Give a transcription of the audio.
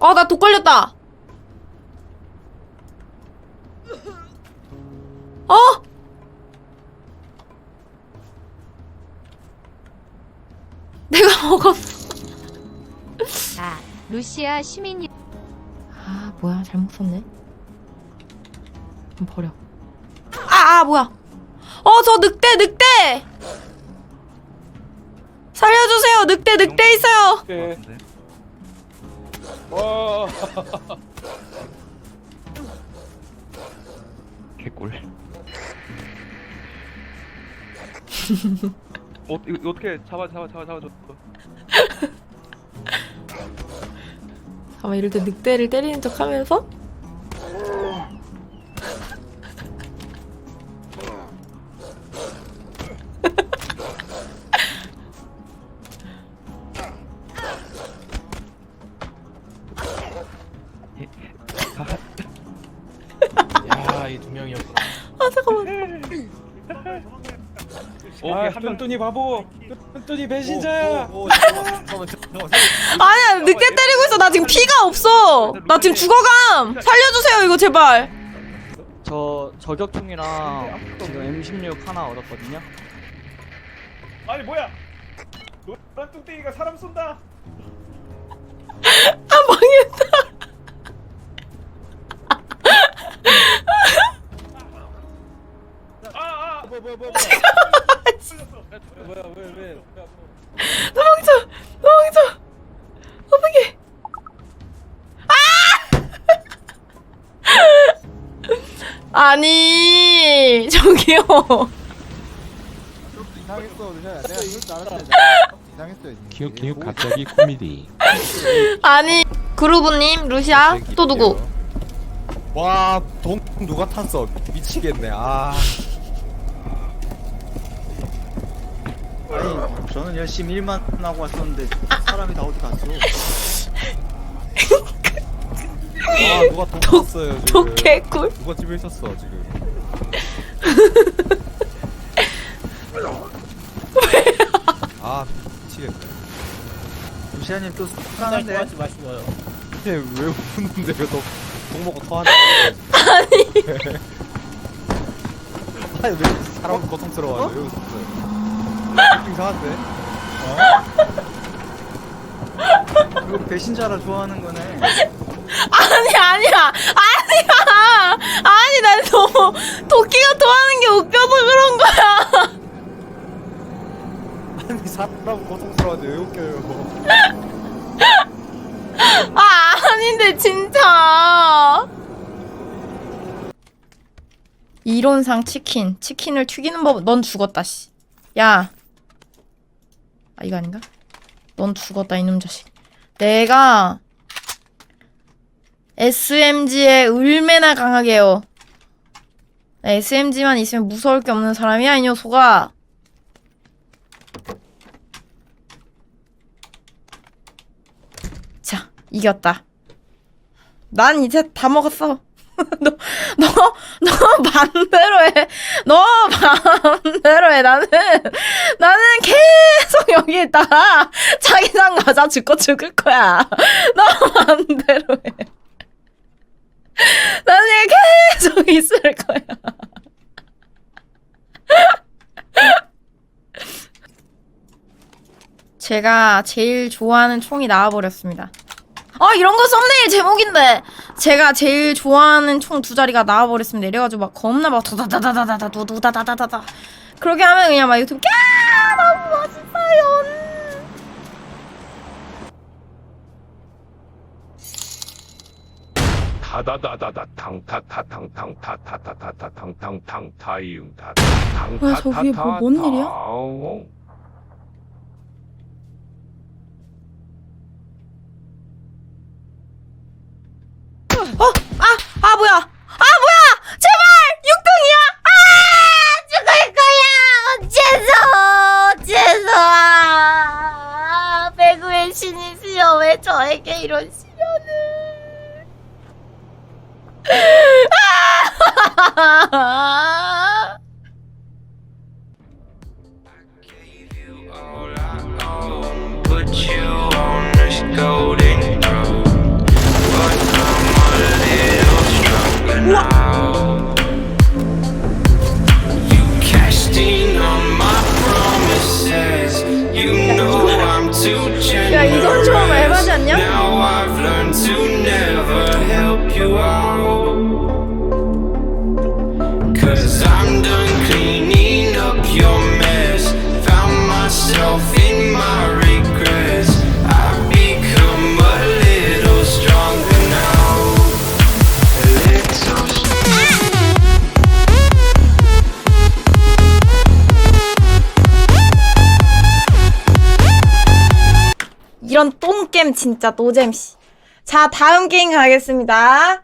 아, 나 독 걸렸다. 어? 내가 먹었어. 아, 루시아 시민이 아, 뭐야. 잘못 썼네. 좀 버려. 아, 아, 뭐야. 어, 저 늑대, 늑대! 살려주세요. 늑대, 늑대 있어요. 네. 와. 개꿀. 어, 이거, 어떻게 잡아 잡아 잡아 잡아 줘. 아마 이럴 때 늑대를 때리는 척 하면서 명이었구나. 아 잠깐만 어, 아, 한명 뚠뚠이 바보. 뚠뚠이 배신자야. 아니야 늑대 때리고 있어 나 지금 피가 없어 나 지금 죽어감 살려주세요 이거 제발 저 저격총이랑 지금 M16 하나 얻었거든요. 아니 뭐야? 노란 뚱땡이가 사람 쏜다. 아 망했다 아, 아. 뭐. 뭐야, 왜, 왜? 도망쳐 도망쳐 어떡해 아 아니 저기요 이상했어, 루시아야. 내가 이럴 줄 알았어. 이상했어. 기욱 기욱 갑자기 코미디 아니 그루브님 루시아 또 누구 와, 동 누가 탔어? 미치겠네. 아. 아니 저는 열심히 일만 하고 왔었는데 사람이 다 어디 갔어? 와, 누가 동 탔어요, 지금. 독개꿀 누가 집에 있었어, 지금. 아, 미치겠네. 루시아님 또 사랑한데 마시고요. 이게 왜 웃는데 왜너동 먹고 토하냐? 아니 아니, 왜 사람 고통스러워하냐? 왜 웃었어요? 이상한데? 그거 배신자라 좋아하는 거네. 아니 아니야. 아니야. 아니 난 너무 도끼가 토하는 게 웃겨서 그런 거야. 아니, 사람 고통스러워하는데 왜 웃겨요? 아 아닌데 진짜. 이론상 치킨. 치킨을 튀기는 법 넌 죽었다 씨야 아 이거 아닌가 넌 죽었다 이놈 자식 내가 SMG에 얼마나 강하게요 SMG만 있으면 무서울 게 없는 사람이야 이 녀석아 자, 이겼다. 난 이제 다 먹었어. 너, 너, 너 반대로 해. 너 반대로 해. 나는, 나는 계속 여기 있다가 자기장 맞아 죽고 죽을 거야. 너 반대로 해. 나는 계속 있을 거야. 제가 제일 좋아하는 총이 나와버렸습니다. 아 이런 거 썸네일 제목인데 제가 제일 좋아하는 총 두 자리가 나와버렸습니다. 이래가지고 막 겁나 막 두다다다다다다 두다다다다다 그렇게 하면 그냥 막 유튜브 야 너무 멋있어요. 탕타타탕탕타타타타탕탕탕 타이응타 뭐야, 저 위에 뭐, 뭔 일이야? 어? 아! 아 뭐야? 아 뭐야? 제발! 6등이야! 아! 죽을 거야! 어째서! 어째서! 아, 배구의 신이시여 왜 저에게 이런 시련을 아! 이런 똥겜 진짜 노잼 씨. 자 다음 게임 가겠습니다.